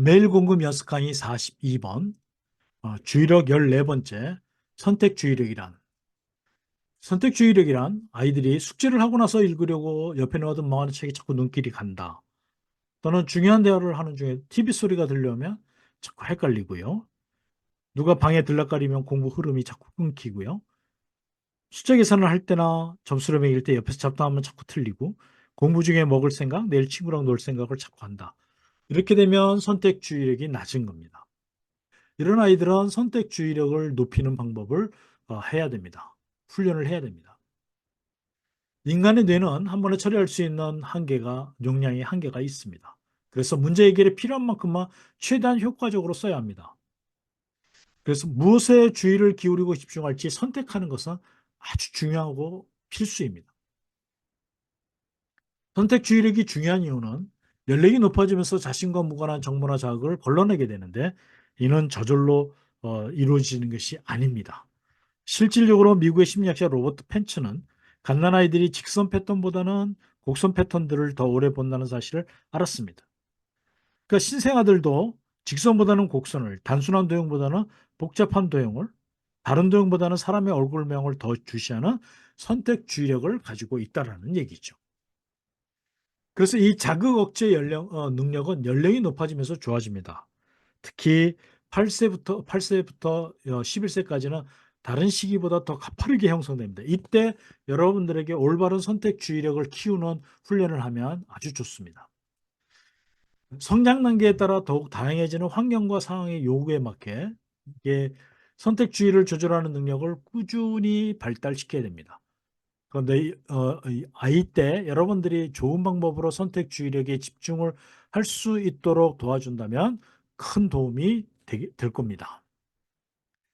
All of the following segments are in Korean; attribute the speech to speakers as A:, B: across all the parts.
A: 매일 공급 연습 강의 42번 어, 주의력 14번째 선택 주의력이란 선택 주의력이란 아이들이 숙제를 하고 나서 읽으려고 옆에 놓아둔 멍하는 책에 자꾸 눈길이 간다. 또는 중요한 대화를 하는 중에 TV 소리가 들려오면 자꾸 헷갈리고요. 누가 방에 들락거리면 공부 흐름이 자꾸 끊기고요. 숫자 계산을 할 때나 점수를 매길 때 옆에서 잡담하면 자꾸 틀리고 공부 중에 먹을 생각, 내일 친구랑 놀 생각을 자꾸 한다. 이렇게 되면 선택 주의력이 낮은 겁니다. 이런 아이들은 선택 주의력을 높이는 방법을 어, 해야 됩니다. 훈련을 해야 됩니다. 인간의 뇌는 한 번에 처리할 수 있는 한계가 용량의 한계가 있습니다. 그래서 문제 해결에 필요한 만큼만 최대한 효과적으로 써야 합니다. 그래서 무엇에 주의를 기울이고 집중할지 선택하는 것은 아주 중요하고 필수입니다. 선택 주의력이 중요한 이유는 연령이 높아지면서 자신과 무관한 정보나 자극을 걸러내게 되는데 이는 저절로 어, 이루어지는 것이 아닙니다. 실질적으로 미국의 심리학자 로버트 펜츠는 갓난아이들이 직선 패턴보다는 곡선 패턴들을 더 오래 본다는 사실을 알았습니다. 그러니까 신생아들도 직선보다는 곡선을, 단순한 도형보다는 복잡한 도형을, 다른 도형보다는 사람의 얼굴명을 더 주시하는 선택 주의력을 가지고 있다라는 얘기죠. 그래서 이 자극 억제 연령, 어, 능력은 연령이 높아지면서 좋아집니다. 특히 8세부터 8세부터 11세까지는 다른 시기보다 더 가파르게 형성됩니다. 이때 여러분들에게 올바른 선택 주의력을 키우는 훈련을 하면 아주 좋습니다. 성장 단계에 따라 더욱 다양해지는 환경과 상황의 요구에 맞게 선택 주의를 조절하는 능력을 꾸준히 발달시켜야 됩니다. 그런데 어, 아이 때 여러분들이 좋은 방법으로 선택 주의력에 집중을 할 수 있도록 도와준다면 큰 도움이 되게, 될 겁니다.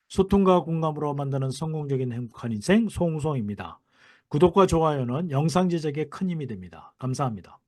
A: 소통과 공감으로 만드는 성공적인 행복한 인생 송송입니다. 구독과 좋아요는 영상 제작에 큰 힘이 됩니다. 감사합니다.